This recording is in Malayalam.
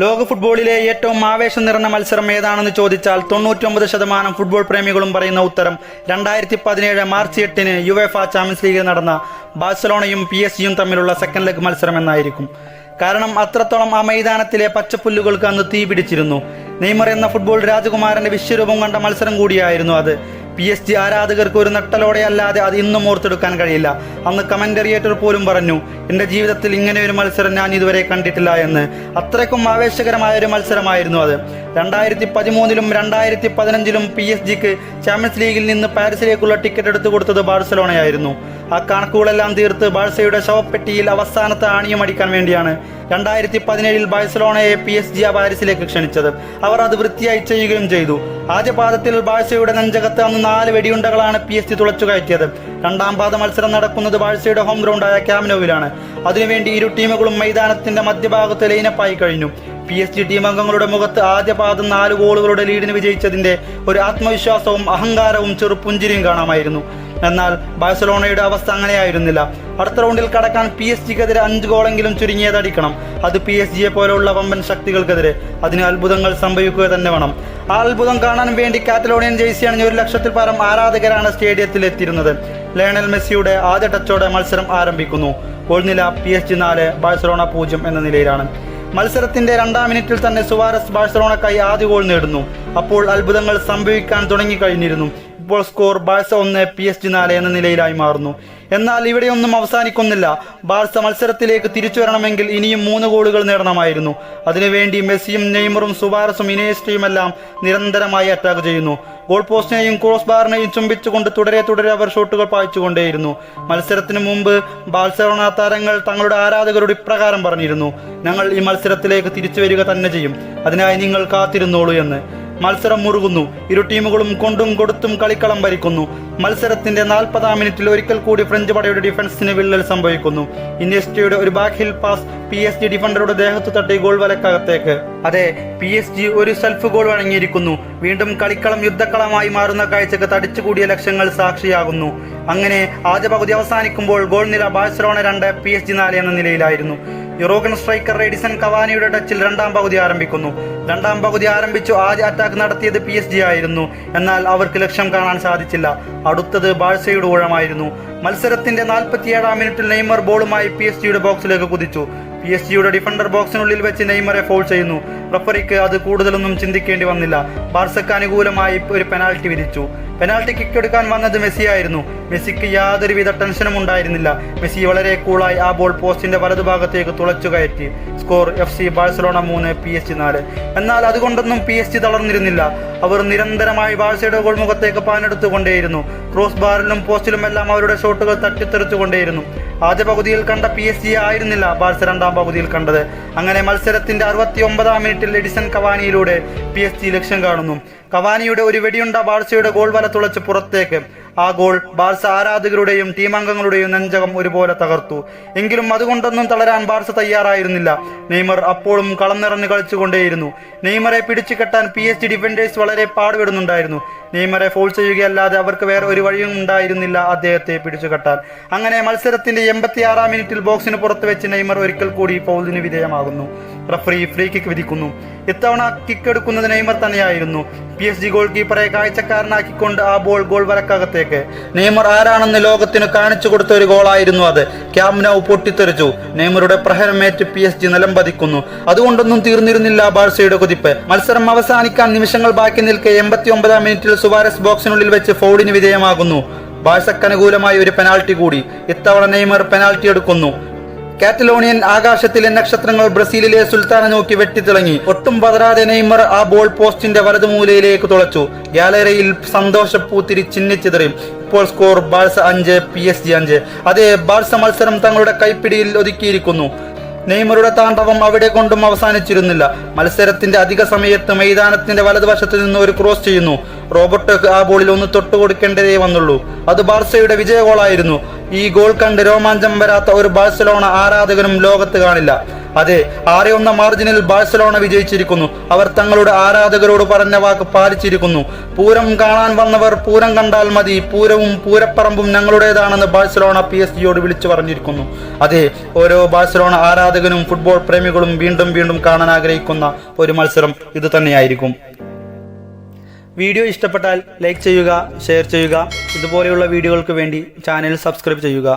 ലോക ഫുട്ബോളിലെ ഏറ്റവും ആവേശം നിറഞ്ഞ മത്സരം ഏതാണെന്ന് ചോദിച്ചാൽ തൊണ്ണൂറ്റൊമ്പത് ശതമാനം ഫുട്ബോൾ പ്രേമികളും പറയുന്ന ഉത്തരം. രണ്ടായിരത്തി പതിനേഴ് മാർച്ച് എട്ടിന് യുവേഫ ചാമ്പ്യൻസ് ലീഗിൽ നടന്ന ബാഴ്സലോണയും പി എസ് ജിയും തമ്മിലുള്ള സെക്കൻഡ് ലെഗ് മത്സരം എന്നായിരിക്കും. കാരണം അത്രത്തോളം ആ മൈതാനത്തിലെ പച്ചപ്പുല്ലുകൾക്ക് അന്ന് തീ പിടിച്ചിരുന്നു നെയ്മർ എന്ന ഫുട്ബോൾ രാജകുമാരന്റെ വിശ്വരൂപം കണ്ട മത്സരം കൂടിയായിരുന്നു അത്. പി എസ് ജി ആരാധകർക്ക് ഒരു നട്ടലോടെ അല്ലാതെ അത് ഇന്നും ഓർത്തെടുക്കാൻ കഴിയില്ല. അന്ന് കമന്ററിയേറ്റർ പോലും പറഞ്ഞു എന്റെ ജീവിതത്തിൽ ഇങ്ങനെ ഒരു മത്സരം ഞാൻ ഇതുവരെ കണ്ടിട്ടില്ല എന്ന്. അത്രയ്ക്കും ആവേശകരമായ ഒരു മത്സരമായിരുന്നു അത്. രണ്ടായിരത്തി പതിമൂന്നിലും രണ്ടായിരത്തി പതിനഞ്ചിലും പി എസ് ജിക്ക് ചാമ്പ്യൻസ് ലീഗിൽ നിന്ന് പാരീസിലേക്കുള്ള ടിക്കറ്റ് എടുത്തു കൊടുത്തത് ബാഴ്സലോണയായിരുന്നു. ആ കണക്കുകളെല്ലാം തീർത്ത് ബാഴ്സയുടെ ശവപ്പെട്ടിയിൽ അവസാനത്തെ ആണിയും അടിക്കാൻ വേണ്ടിയാണ് രണ്ടായിരത്തി പതിനേഴിൽ ബാഴ്സലോണയെ പി എസ് ജി പാരീസിലേക്ക് ക്ഷണിച്ചത്. അവർ അത് വൃത്തിയായി ചെയ്യുകയും ചെയ്തു. ആദ്യ പാദത്തിൽ ബാഴ്സയുടെ നെഞ്ചകത്ത് അന്ന് നാല് വെടിയുണ്ടകളാണ് പി എസ് ജി തുളച്ചു കയറ്റിയത്. രണ്ടാം പാദ മത്സരം നടക്കുന്നത് ബാഴ്സയുടെ ഹോം ഗ്രൗണ്ടായ ക്യാമിനോവിലാണ് അതിനുവേണ്ടി ഇരു ടീമുകളും മൈതാനത്തിന്റെ മധ്യഭാഗത്ത് ലൈനപ്പായി കഴിഞ്ഞു. പി എസ് ജി ടീം അംഗങ്ങളുടെ മുഖത്ത് ആദ്യ പാദം നാല് ഗോളുകളുടെ ലീഡിന് വിജയിച്ചതിന്റെ ഒരു ആത്മവിശ്വാസവും അഹങ്കാരവും ചെറുപുഞ്ചിരിയും കാണാമായിരുന്നു. എന്നാൽ ബാഴ്സലോണയുടെ അവസ്ഥ അങ്ങനെയായിരുന്നില്ല. അടുത്ത റൗണ്ടിൽ കടക്കാൻ പി എസ് ജിക്കെതിരെ അഞ്ച് ഗോളെങ്കിലും ചുരുങ്ങിയതടിക്കണം അത് പി എസ് ജിയെ പോലെയുള്ള വമ്പൻ ശക്തികൾക്കെതിരെ. അതിന് അത്ഭുതങ്ങൾ സംഭവിക്കുക തന്നെ വേണം. ആ അത്ഭുതം കാണാൻ വേണ്ടി കാറ്റലോണിയൻ ജേഴ്സി അണിഞ്ഞ ഒരു ലക്ഷത്തിൽ പരം ആരാധകരാണ് സ്റ്റേഡിയത്തിൽ എത്തിയിരുന്നത്. ലയണൽ മെസ്സിയുടെ ആദ്യ ടച്ചോടെ മത്സരം ആരംഭിക്കുന്നു. ഗോൾ നില പി എസ് ജി നാല് ബാഴ്സലോണ പൂജ്യം എന്ന നിലയിലാണ്. മത്സരത്തിന്റെ രണ്ടാം മിനിറ്റിൽ തന്നെ സുവാരസ് ബാഴ്സലോണക്കായി ആദ്യ ഗോൾ നേടുന്നു. അപ്പോൾ അത്ഭുതങ്ങൾ സംഭവിക്കാൻ തുടങ്ങിക്കഴിഞ്ഞിരുന്നു ഇപ്പോൾ സ്കോർ ബാഴ്സ ഒന്ന് പി എസ് ജി നാല് എന്ന നിലയിലായി മാറുന്നു. എന്നാൽ ഇവിടെയൊന്നും അവസാനിക്കുന്നില്ല. ബാഴ്സ മത്സരത്തിലേക്ക് തിരിച്ചു വരണമെങ്കിൽ ഇനിയും മൂന്ന് ഗോളുകൾ നേടണമായിരുന്നു. അതിനുവേണ്ടി മെസ്സിയും നെയ്മറും സുബാരസും ഇനേസ്റ്റയും എല്ലാം നിരന്തരമായി അറ്റാക്ക് ചെയ്യുന്നു. ഗോൾ പോസ്റ്റിനെയും ക്രോസ് ബാറിനെയും ചുംബിച്ചുകൊണ്ട് തുടരെ തുടരെ അവർ ഷോട്ടുകൾ പായിച്ചുകൊണ്ടേയിരുന്നു. മത്സരത്തിന് മുമ്പ് ബാഴ്സലോണ താരങ്ങൾ തങ്ങളുടെ ആരാധകരോട് ഇപ്രകാരം പറഞ്ഞിരുന്നു. ഞങ്ങൾ ഈ മത്സരത്തിലേക്ക് തിരിച്ചു വരിക തന്നെ ചെയ്യും. അതിനായി നിങ്ങൾ കാത്തിരുന്നോളൂ എന്ന്. മത്സരം മുറുകുന്നു. ഇരു ടീമുകളും കൊണ്ടും കൊടുത്തും കളിക്കളം ഭരിക്കുന്നു. മത്സരത്തിന്റെ നാൽപ്പതാം മിനിറ്റിൽ ഒരിക്കൽ കൂടി ഫ്രഞ്ച് പടയുടെ ഡിഫൻസിന് വിള്ളൽ സംഭവിക്കുന്നു. ഇനിയസ്റ്റയുടെ ഒരു back hill pass P S G ഡിഫൻഡറുടെ ദേഹത്ത് തട്ടി ഗോൾ വലക്കകത്തേക്ക്. അതെ പി എസ് ജി ഒരു സെൽഫ് ഗോൾ വഴങ്ങിയിരിക്കുന്നു. വീണ്ടും കളിക്കളം യുദ്ധക്കളമായി മാറുന്ന കാഴ്ചക്ക് തടിച്ചുകൂടിയ ലക്ഷ്യങ്ങൾ സാക്ഷിയാകുന്നു. അങ്ങനെ ആദ്യ പകുതി അവസാനിക്കുമ്പോൾ ഗോൾ നില ബാഴ്സലോണ രണ്ട് പി എസ് ജി നാല് എന്ന നിലയിലായിരുന്നു. യൂറോപ്യൻ സ്ട്രൈക്കർ എഡിസൺ കവാനിയുടെ ടച്ചിൽ രണ്ടാം പകുതി ആരംഭിക്കുന്നു. രണ്ടാം പകുതി ആരംഭിച്ചു ആദ്യ അറ്റാക്ക് നടത്തിയത് പി ആയിരുന്നു. എന്നാൽ അവർക്ക് ലക്ഷ്യം കാണാൻ സാധിച്ചില്ല. അടുത്തത് ബാഴ്സയുടെ ഊഴമായിരുന്നു. മത്സരത്തിന്റെ നാൽപ്പത്തിയേഴാം മിനിറ്റിൽ നെയ്മർ ബോളുമായി പി എസ് ജിയുടെ ബോക്സിലേക്ക് കുതിച്ചു. പി എസ് ജിയുടെ ഡിഫൻഡർ ബോക്സിനുള്ളിൽ വെച്ച് നെയ്മറെ ഫോൾ ചെയ്യുന്നു. റഫറിക്ക് അത് കൂടുതലൊന്നും ചിന്തിക്കേണ്ടി വന്നില്ല. ബാർസക്ക് അനുകൂലമായി ഒരു പെനാൽറ്റി വിധിച്ചു. പെനാൽറ്റി കിക്ക് എടുക്കാൻ വന്നത് മെസ്സിയായിരുന്നു. മെസ്സിക്ക് യാതൊരുവിധ ടെൻഷനും ഉണ്ടായിരുന്നില്ല. മെസ്സി വളരെ കൂളായി ആ ബോൾ പോസ്റ്റിന്റെ വലതുഭാഗത്തേക്ക് തുളച്ചു കയറ്റി. സ്കോർ എഫ് സി ബാഴ്സലോണ മൂന്ന് പി എസ് ജി നാല്. എന്നാൽ അതുകൊണ്ടൊന്നും പി എസ് ജി തളർന്നിരുന്നില്ല. അവർ നിരന്തരമായി ബാഴ്സയുടെ ഗോൾമുഖത്തേക്ക് പാനെടുത്തുകൊണ്ടേയിരുന്നു. ക്രോസ് ബാറിലും പോസ്റ്റിലും എല്ലാം അവരുടെ ഷോട്ടുകൾ തട്ടിത്തെറിച്ചുകൊണ്ടേയിരുന്നു. ആദ്യ പകുതിയിൽ കണ്ട പി എസ് ജി ആയിരുന്നില്ല ബാഴ്സ രണ്ടാം പകുതിയിൽ കണ്ടത്. അങ്ങനെ മത്സരത്തിന്റെ അറുപത്തി ഒമ്പതാം മിനിറ്റിൽ എഡിസൺ കവാനിയിലൂടെ പി എസ് ജി ലക്ഷ്യം കാണുന്നു. കവാനിയുടെ ഒരു വെടിയുണ്ട ബാഴ്സയുടെ ഗോൾ വല തുളച്ച് പുറത്തേക്ക്. ആ ഗോൾ ബാർസ ആരാധകരുടെയും ടീം അംഗങ്ങളുടെയും നെഞ്ചകം ഒരുപോലെ തകർത്തു. എങ്കിലും അതുകൊണ്ടൊന്നും തളരാൻ ബാർസ തയ്യാറായിരുന്നില്ല. നെയ്മർ അപ്പോഴും കളം നിറഞ്ഞു കളിച്ചുകൊണ്ടേയിരുന്നു. നെയ്മറെ പിടിച്ചു കെട്ടാൻ പി ജി ഡിഫൻഡേഴ്സ് വളരെ പാടുപെടുന്നുണ്ടായിരുന്നു. നെയ്മറെ ഫോൾ ചെയ്യുകയല്ലാതെ അവർക്ക് വേറെ ഒരു വഴിയും ഉണ്ടായിരുന്നില്ല അദ്ദേഹത്തെ പിടിച്ചു കെട്ടാൻ. അങ്ങനെ മത്സരത്തിന്റെ എൺപത്തിയാറാം മിനിറ്റിൽ ബോക്സിന് പുറത്ത് വെച്ച് നെയ്മർ ഒരിക്കൽ കൂടി ഫൗളിന് വിധേയമാകുന്നു. റഫറി ഫ്രീ കിക്ക് വിധിക്കുന്നു. ഇത്തവണ കിക്ക് എടുക്കുന്നത് നെയ്മർ തന്നെയായിരുന്നു. പി എസ് ജി ഗോൾ കീപ്പറെ കാഴ്ചക്കാരനാക്കിക്കൊണ്ട് ആ ബോൾ ഗോൾ വലക്കകത്തേക്ക് നെയ്മർ ആരാണെന്ന് ലോകത്തിന് കാണിച്ചു കൊടുത്ത ഒരു ഗോളായിരുന്നു അത്. ക്യാമ്നൌ പൊട്ടിത്തെറിച്ചു. നെയ്മറുടെ പ്രഹരമേറ്റ് പി എസ് ജി നിലം പതിക്കുന്നു. അതുകൊണ്ടൊന്നും തീർന്നിരുന്നില്ല ബാഴ്സയുടെ കുതിപ്പ്. മത്സരം അവസാനിക്കാൻ നിമിഷങ്ങൾ ബാക്കി നിൽക്കെ എൺപത്തി ഒമ്പതാം മിനിറ്റിൽ സുവാരസ് ബോക്സിനുള്ളിൽ വെച്ച് ഫൗളിന് വിധേയമാകുന്നു ബാഴ്സക്കനുകൂലമായി ഒരു പെനാൾട്ടി കൂടി. ഇത്തവണ നെയ്മർ പെനാൾട്ടി എടുക്കുന്നു. കാറ്റലോണിയൻ ആകാശത്തിലെ നക്ഷത്രങ്ങൾ ബ്രസീലിലെ സുൽത്താനെ നോക്കി വെട്ടിത്തിളങ്ങി. ഒട്ടും പതരാതെ നെയ്മർ ആ ബോൾ പോസ്റ്റിന്റെ വലതുമൂലയിലേക്ക് തുളച്ചു. ഗാലറിയിൽ സന്തോഷപ്പൂത്തിരി ചിഹ്നിച്ചിതറി ഇപ്പോൾ സ്കോർ ബാഴ്സ അഞ്ച് പി എസ് ജി അഞ്ച്. അതേ ബാഴ്സ മത്സരം തങ്ങളുടെ കൈപ്പിടിയിൽ ഒതുക്കിയിരിക്കുന്നു. നെയ്മറുടെ താണ്ഡവം അവിടെ കൊണ്ടും അവസാനിച്ചിരുന്നില്ല. മത്സരത്തിന്റെ അധിക സമയത്ത് മൈതാനത്തിന്റെ വലതുവശത്ത് നിന്ന് ഒരു ക്രോസ് ചെയ്യുന്നു. റോബർട്ടോക്ക് ആ ബോളിൽ ഒന്ന് തൊട്ടുകൊടുക്കേണ്ടതേ വന്നുള്ളൂ. അത് ബാർസയുടെ വിജയ ഗോളായിരുന്നു. ഈ ഗോൾ കണ്ട് രോമാഞ്ചം വരാത്ത ഒരു ബാഴ്സലോണ ആരാധകനും ലോകത്ത് കാണില്ല. അതെ ആറ് ഒന്ന മാർജിനിൽ ബാഴ്സലോണ വിജയിച്ചിരിക്കുന്നു. അവർ തങ്ങളുടെ ആരാധകരോട് പറഞ്ഞ വാക്ക് പാലിച്ചിരിക്കുന്നു. പൂരം കാണാൻ വന്നവർ പൂരം കണ്ടാൽ മതി. പൂരവും പൂരപ്പറമ്പും ഞങ്ങളുടേതാണെന്ന് ബാഴ്സലോണ പി എസ് ജിയോട് വിളിച്ചു പറഞ്ഞിരിക്കുന്നു. അതെ ഓരോ ബാഴ്സലോണ ആരാധകനും ഫുട്ബോൾ പ്രേമികളും വീണ്ടും വീണ്ടും കാണാൻ ആഗ്രഹിക്കുന്ന ഒരു മത്സരം ഇത് തന്നെയായിരിക്കും. വീഡിയോ ഇഷ്ടപ്പെട്ടാൽ ലൈക്ക് ചെയ്യുക ഷെയർ ചെയ്യുക. ഇതുപോലെയുള്ള വീഡിയോകൾക്ക് വേണ്ടി ചാനൽ സബ്സ്ക്രൈബ് ചെയ്യുക.